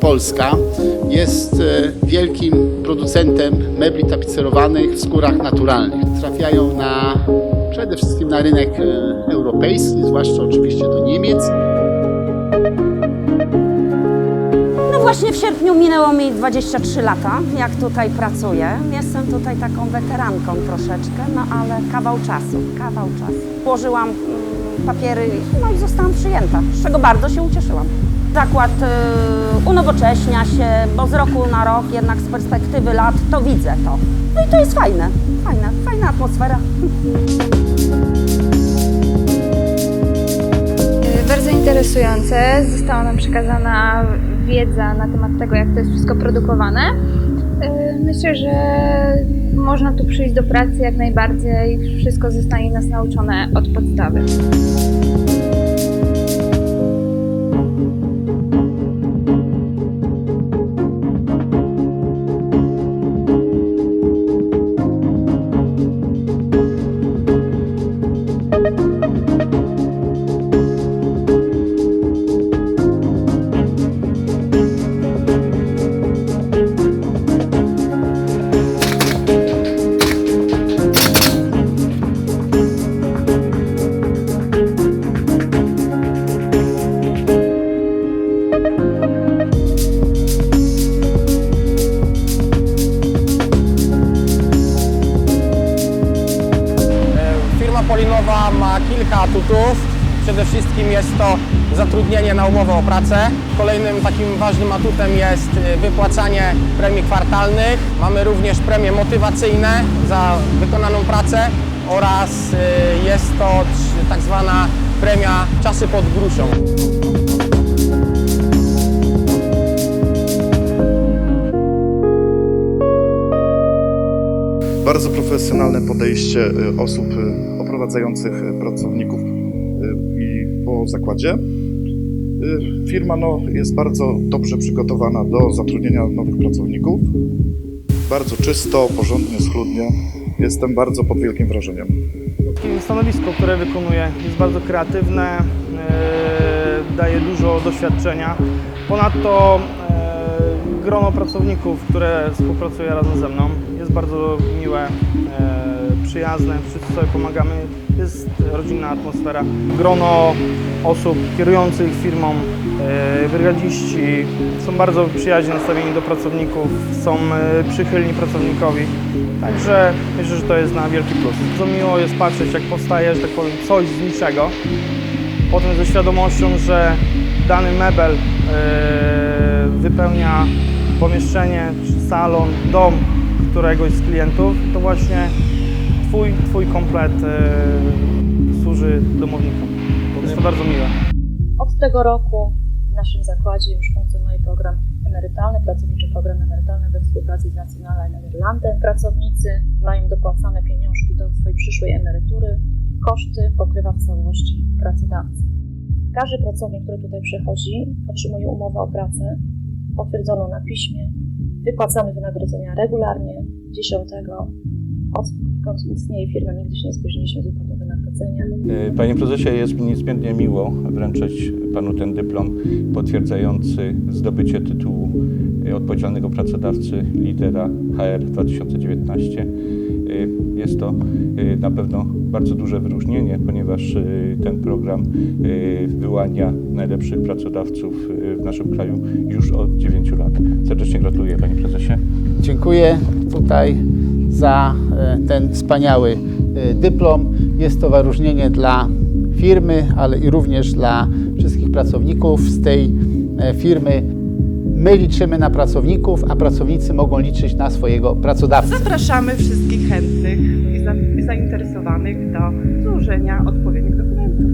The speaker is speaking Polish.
Polska jest e, wielkim producentem mebli tapicerowanych w skórach naturalnych. Trafiają na przede wszystkim na rynek e, europejski, zwłaszcza oczywiście do Niemiec. No właśnie w sierpniu minęło mi 23 lata, jak tutaj pracuję. Jestem tutaj taką weteranką troszeczkę, no ale kawał czasu, kawał czasu. Włożyłam mm, papiery, no i zostałam przyjęta, z czego bardzo się ucieszyłam. Zakład y, unowocześnia się, bo z roku na rok, jednak z perspektywy lat, to widzę to. No i to jest fajne, fajne, fajna atmosfera. Y, Bardzo interesujące. Została nam przekazana wiedza na temat tego, jak to jest wszystko produkowane. Y, Myślę, że można tu przyjść do pracy jak najbardziej. Wszystko zostanie nas nauczone od podstawy. Ma kilka atutów. Przede wszystkim jest to zatrudnienie na umowę o pracę. Kolejnym takim ważnym atutem jest y, wypłacanie premii kwartalnych. Mamy również premie motywacyjne za wykonaną pracę oraz y, jest to tak zwana premia czasy pod gruszą. Bardzo profesjonalne podejście y, osób oprowadzających y, pracowników y, i po zakładzie. Y, Firma no, jest bardzo dobrze przygotowana do zatrudnienia nowych pracowników. Bardzo czysto, porządnie, schludnie. Jestem bardzo pod wielkim wrażeniem. Stanowisko, które wykonuję jest bardzo kreatywne, e, daje dużo doświadczenia. Ponadto e, grono pracowników, które współpracuje razem ze mną jest bardzo miłe, e, przyjazne, wszyscy sobie pomagamy, jest rodzinna atmosfera. Grono osób kierujących firmą, e, brygadziści są bardzo przyjaźnie nastawieni do pracowników, są e, przychylni pracownikowi. Także myślę, że to jest na wielki plus. Bardzo miło jest patrzeć, jak powstaje, że tak powiem, coś z niczego. Potem ze świadomością, że dany mebel e, wypełnia pomieszczenie, salon, dom któregoś z klientów, to właśnie Twój, twój komplet e, służy domownikom. Jest to bardzo miłe. Od tego roku w naszym zakładzie już funkcjonuje program emerytalny, pracowniczy program emerytalny we współpracy z Nationale Nederlanden. Pracownicy mają dopłacane pieniążki do swojej przyszłej emerytury. Koszty pokrywa w całości pracodawca. Każdy pracownik, który tutaj przychodzi, otrzymuje umowę o pracę potwierdzoną na piśmie. Wypłacamy wynagrodzenia regularnie, 10. Odkąd istnieje firma, nigdy się nie spóźniliśmy z wypłatą wynagrodzenia. E, Panie prezesie, jest mi niezmiernie miło wręczyć panu ten dyplom potwierdzający zdobycie tytułu e, odpowiedzialnego pracodawcy lidera HR 2019. E, Jest to e, na pewno bardzo duże wyróżnienie, ponieważ ten program wyłania najlepszych pracodawców w naszym kraju już od 9 lat. Serdecznie gratuluję panie prezesie. Dziękuję tutaj za e, ten wspaniały e, dyplom. Jest to wyróżnienie dla firmy, ale i również dla wszystkich pracowników z tej e, firmy. My liczymy na pracowników, a pracownicy mogą liczyć na swojego pracodawcę. Zapraszamy wszystkich chętnych i za- i zainteresowanych do złożenia odpowiednich dokumentów.